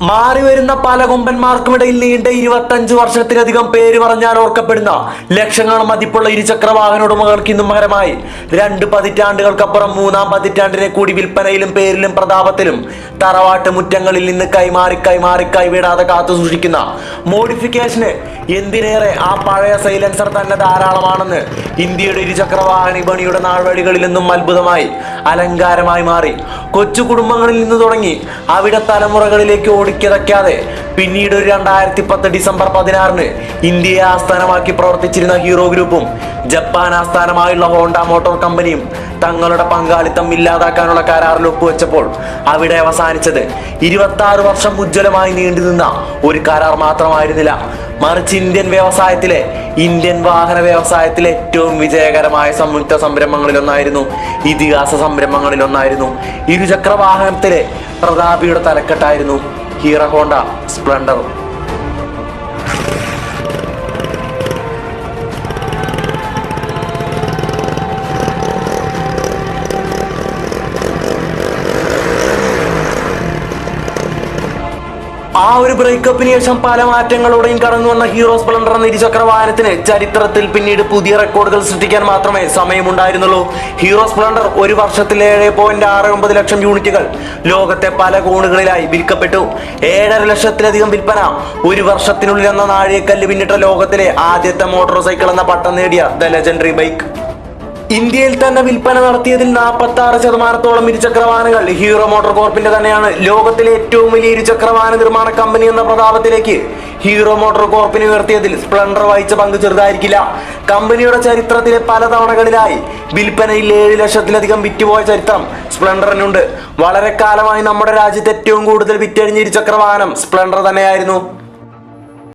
മാറി വരുന്ന പല കൊമ്പന്മാർക്കുമിടയിൽ നീണ്ട ഇരുപത്തഞ്ച് വർഷത്തിലധികം പേര് പറഞ്ഞാൽ ഓർക്കപ്പെടുന്ന ലക്ഷങ്ങൾ മതിപ്പുള്ള ഇരുചക്ര വാഹന ഉടമകൾക്ക് ഇന്നും മകരമായി രണ്ട് പതിറ്റാണ്ടുകൾക്കപ്പുറം മൂന്നാം പതിറ്റാണ്ടിനെ കൂടി വിൽപ്പനയിലും പേരിലും പ്രതാപത്തിലും തറവാട്ട് മുറ്റങ്ങളിൽ നിന്ന് കൈമാറി കൈമാറി കൈവിടാതെ കാത്തു സൂക്ഷിക്കുന്ന മോഡിഫിക്കേഷന് എന്തിനേറെ ആ പഴയ സൈലൻസർ തന്നെ ധാരാളമാണെന്ന് ഇന്ത്യയുടെ ഇരുചക്ര വാഹന വിപണിയുടെ നാൾവഴികളിൽ നിന്നും അത്ഭുതമായി അലങ്കാരമായി മാറി. കൊച്ചു കുടുംബങ്ങളിൽ നിന്ന് തുടങ്ങി അവിടെ തലമുറകളിലേക്ക് ഓടിക്കിതയ്ക്കാതെ പിന്നീട് രണ്ടായിരത്തി പത്ത് ഡിസംബർ പതിനാറിന് ഇന്ത്യയെ ആസ്ഥാനമാക്കി പ്രവർത്തിച്ചിരുന്ന ഹീറോ ഗ്രൂപ്പും ജപ്പാൻ ആസ്ഥാനമായുള്ള ഹോണ്ട മോട്ടോർ കമ്പനിയും തങ്ങളുടെ പങ്കാളിത്തം ഇല്ലാതാക്കാനുള്ള കരാറിൽ ഒപ്പുവെച്ചപ്പോൾ അവിടെ അവസാനിച്ചത് ഇരുപത്തി ആറ് വർഷം ഉജ്ജ്വലമായി നീണ്ടുനിന്ന ഒരു കരാർ മാത്രമായിരുന്നില്ല. മറിച്ച് ഇന്ത്യൻ വ്യവസായത്തിലെ ഇന്ത്യൻ വാഹന വ്യവസായത്തിലെ ഏറ്റവും വിജയകരമായ സംയുക്ത സംരംഭങ്ങളിലൊന്നായിരുന്നു ഇതിഹാസ സംരംഭങ്ങളിലൊന്നായിരുന്നു ഇരുചക്ര വാഹനത്തിലെ പ്രതാപിയുടെ തലക്കെട്ടായിരുന്നു. Hero Honda Splendor. ആ ഒരു ബ്രേക്കപ്പിന് ശേഷം പല മാറ്റങ്ങളോടെയും കടന്നു വന്ന ഹീറോ സ്പ്ലൻഡർ എന്ന ഇരുചക്ര വാഹനത്തിന് ചരിത്രത്തിൽ പിന്നീട് പുതിയ റെക്കോർഡുകൾ സൃഷ്ടിക്കാൻ മാത്രമേ സമയമുണ്ടായിരുന്നുള്ളൂ. ഹീറോ സ്പ്ലൻഡർ ഒരു വർഷത്തിൽ ഏഴ് പോയിന്റ് ആറ് ഒമ്പത് ലക്ഷം യൂണിറ്റുകൾ ലോകത്തെ പല കോണുകളിലായി വിൽക്കപ്പെട്ടു. ഏഴര ലക്ഷത്തിലധികം വിൽപ്പന ഒരു വർഷത്തിനുള്ളിൽ എന്ന നാഴികക്കല്ല് പിന്നിട്ട ലോകത്തിലെ ആദ്യത്തെ മോട്ടോർ സൈക്കിൾ എന്ന പട്ടം നേടിയ ദ ലെജൻഡറി ബൈക്ക് ഇന്ത്യയിൽ തന്നെ വിൽപ്പന നടത്തിയതിൽ നാൽപ്പത്തി ആറ് ശതമാനത്തോളം ഇരുചക്ര വാഹനങ്ങൾ ഹീറോ മോട്ടോർ കോർപ്പിന്റെ തന്നെയാണ് ലോകത്തിലെ ഏറ്റവും വലിയ ഇരുചക്ര വാഹന നിർമ്മാണ കമ്പനി എന്ന പ്രതാപത്തിലേക്ക് ഹീറോ മോട്ടോർ കോർപ്പിനെ ഉയർത്തിയതിൽ സ്പ്ലൻഡർ വഹിച്ച പങ്ക് ചെറുതായിരിക്കില്ല. കമ്പനിയുടെ ചരിത്രത്തിലെ പല തവണകളിലായി വിൽപ്പനയിൽ ഏഴ് ലക്ഷത്തിലധികം വിറ്റുപോയ ചരിത്രം സ്പ്ലൻഡറിനുണ്ട് വളരെ കാലമായി നമ്മുടെ രാജ്യത്ത് ഏറ്റവും കൂടുതൽ വിറ്റഴിഞ്ഞ ഇരുചക്ര സ്പ്ലൻഡർ സ്പ്ലെൻഡർ തന്നെയായിരുന്നു.